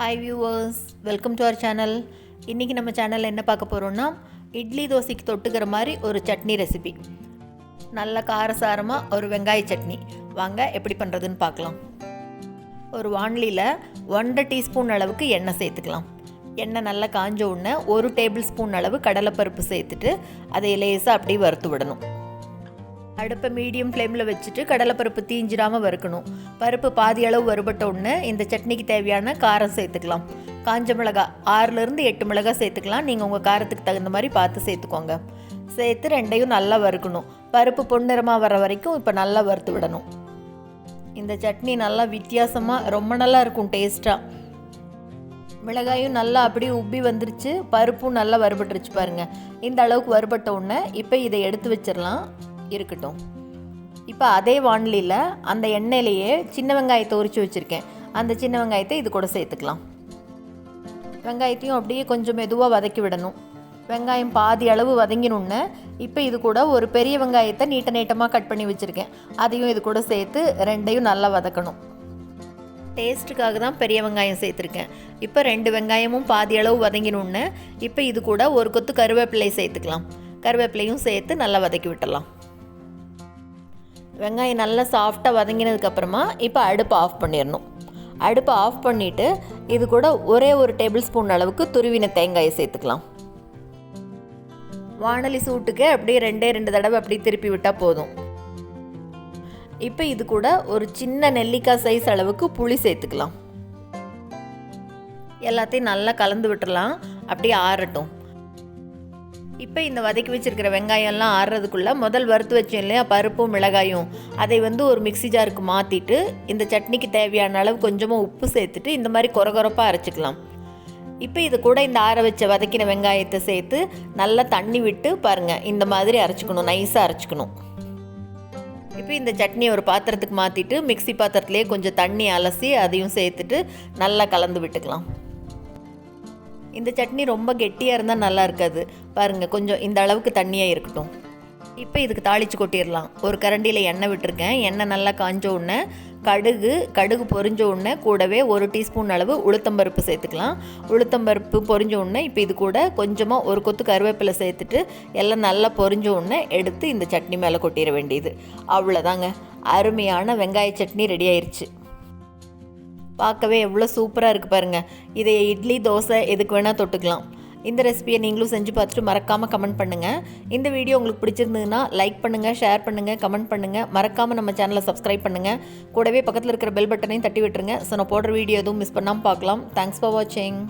Hi viewers welcome to our channel இன்றைக்கி நம்ம சேனலில் என்ன பார்க்க போகிறோம்னா இட்லி தோசைக்கு தொட்டுக்கிற மாதிரி ஒரு சட்னி ரெசிபி நல்ல காரசாரமாக ஒரு வெங்காய சட்னி. வாங்க எப்படி பண்ணுறதுன்னு பார்க்கலாம். ஒரு வாண்லியில் ஒன்றரை டீஸ்பூன் அளவுக்கு எண்ணெய் சேர்த்துக்கலாம். எண்ணெய் நல்லா காஞ்ச உடனே ஒரு டேபிள் ஸ்பூன் அளவு கடலைப்பருப்பு சேர்த்துட்டு அதை லேசாக அப்படியே வறுத்து விடணும். அடுப்பை மீடியம் ஃப்ளேமில் வச்சுட்டு கடலைப்பருப்பு தீஞ்சிடாமல் வறுக்கணும். பருப்பு பாதி அளவு வறுபட்ட உடனே இந்த சட்னிக்கு தேவையான காரம் சேர்த்துக்கலாம். காஞ்ச மிளகா ஆறுலேருந்து எட்டு மிளகா சேர்த்துக்கலாம். நீங்கள் உங்கள் காரத்துக்கு தகுந்த மாதிரி பார்த்து சேர்த்துக்கோங்க. சேர்த்து ரெண்டையும் நல்லா வறுக்கணும். பருப்பு பொன்னிறமாக வர வரைக்கும் இப்போ நல்லா வறுத்து விடணும். இந்த சட்னி நல்லா வித்தியாசமாக ரொம்ப நல்லா இருக்கும் டேஸ்ட்டாக மிளகாயும் நல்லா அப்படியே உப்பி வந்துருச்சு. பருப்பும் நல்லா வறுபட்டுருச்சு பாருங்கள் இந்த அளவுக்கு வறுபட்ட உடனே இப்போ இதை எடுத்து வச்சிடலாம். இருக்கட்டும். இப்போ அதே வானிலையில் அந்த எண்ணெயிலேயே சின்ன வெங்காயத்தை உரித்து வச்சுருக்கேன். அந்த சின்ன வெங்காயத்தை இது கூட சேர்த்துக்கலாம். வெங்காயத்தையும் அப்படியே கொஞ்சம் மெதுவாக வதக்கி விடணும். வெங்காயம் பாதி அளவு வதங்கினோடனே இப்போ இது கூட ஒரு பெரிய வெங்காயத்தை நீட்ட நீட்டமாக கட் பண்ணி வச்சுருக்கேன். அதையும் இது கூட சேர்த்து ரெண்டையும் நல்லா வதக்கணும். டேஸ்ட்டுக்காக தான் பெரிய வெங்காயம் சேர்த்துருக்கேன். இப்போ ரெண்டு வெங்காயமும் பாதி அளவு வதங்கினோடனே இப்போ இது கூட ஒரு கொத்து கருவேப்பிலை சேர்த்துக்கலாம். கருவேப்பிலையும் சேர்த்து நல்லா வதக்கி விட்டுடலாம். வெங்காயம் நல்லா சாஃப்டாக வதங்கினதுக்கப்புறமா இப்போ அடுப்பை ஆஃப் பண்ணிடணும். அடுப்பை ஆஃப் பண்ணிவிட்டு இது கூட ஒரே ஒரு டேபிள் ஸ்பூன் அளவுக்கு துருவின தேங்காயை சேர்த்துக்கலாம். வானலி சூட்டுக்கு அப்படியே ரெண்டே ரெண்டு தடவை அப்படியே திருப்பி விட்டால் போதும். இப்போ இது கூட ஒரு சின்ன நெல்லிக்காய் சைஸ் அளவுக்கு புளி சேர்த்துக்கலாம். எல்லாத்தையும் நல்லா கலந்து விட்டுறலாம். அப்படியே ஆறட்டும். இப்போ இந்த வதக்கி வச்சிருக்கிற வெங்காயம்லாம் ஆறுறதுக்குள்ளே முதல் வறுத்து வச்சோம் இல்லையா? பருப்பும் மிளகாயும். அதை வந்து ஒரு மிக்ஸி ஜாருக்கு மாற்றிட்டு இந்த சட்னிக்கு தேவையான அளவு கொஞ்சமாக உப்பு சேர்த்துட்டு இந்த மாதிரி குறகுறப்பாக அரைச்சிக்கலாம். இப்போ இது கூட இந்த ஆற வச்ச வதக்கின வெங்காயத்தை சேர்த்து நல்லா தண்ணி விட்டு பாருங்கள் இந்த மாதிரி அரைச்சிக்கணும் நைஸாக அரைச்சிக்கணும். இப்போ இந்த சட்னியை ஒரு பாத்திரத்துக்கு மாற்றிட்டு மிக்ஸி பாத்திரத்துலேயே கொஞ்சம் தண்ணி அலசி அதையும் சேர்த்துட்டு நல்லா கலந்து விட்டுக்கலாம். இந்த சட்னி ரொம்ப கெட்டியாக இருந்தால் நல்லா இருக்காது. பாருங்கள் கொஞ்சம் இந்த அளவுக்கு தண்ணியாக இருக்கட்டும். இப்போ இதுக்கு தாளித்து கொட்டிடலாம். ஒரு கரண்டியில் எண்ணெய் விட்டுருக்கேன். எண்ணெய் நல்லா காஞ்ச உடனே கடுகு கடுகு பொரிஞ்ச உடனே கூடவே ஒரு டீஸ்பூன் அளவு உளுத்தம்பருப்பு சேர்த்துக்கலாம். உளுத்தம்பருப்பு பொரிஞ்ச உடனே இப்போ இது கூட கொஞ்சமாக ஒரு கொத்து கருவேப்பிலை சேர்த்துட்டு எல்லாம் நல்லா பொரிஞ்ச உடனே எடுத்து இந்த சட்னி மேலே கொட்டிட வேண்டியது. அவ்வளோதாங்க அருமையான வெங்காய சட்னி ரெடி ஆயிடுச்சு பார்க்கவே எவ்வளோ சூப்பராக இருக்குது பாருங்கள் இதை இட்லி தோசை எதுக்கு வேணால் தொட்டுக்கலாம். இந்த ரெசிபியை நீங்களும் செஞ்சு பார்த்துட்டு மறக்காமல் கமெண்ட் பண்ணுங்கள் இந்த வீடியோ உங்களுக்கு பிடிச்சிருந்ததுன்னா லைக் பண்ணுங்கள் ஷேர் பண்ணுங்கள் கமெண்ட் பண்ணுங்கள் மறக்காமல் நம்ம சேனலை சப்ஸ்கிரைப் பண்ணுங்கள் கூடவே பக்கத்தில் இருக்கிற பெல் பட்டனையும் தட்டி விட்டுருங்க. ஸோ நான் போடுற வீடியோ எதுவும் மிஸ் பண்ணாமல் பார்க்கலாம். தேங்க்ஸ் ஃபார் வாட்சிங்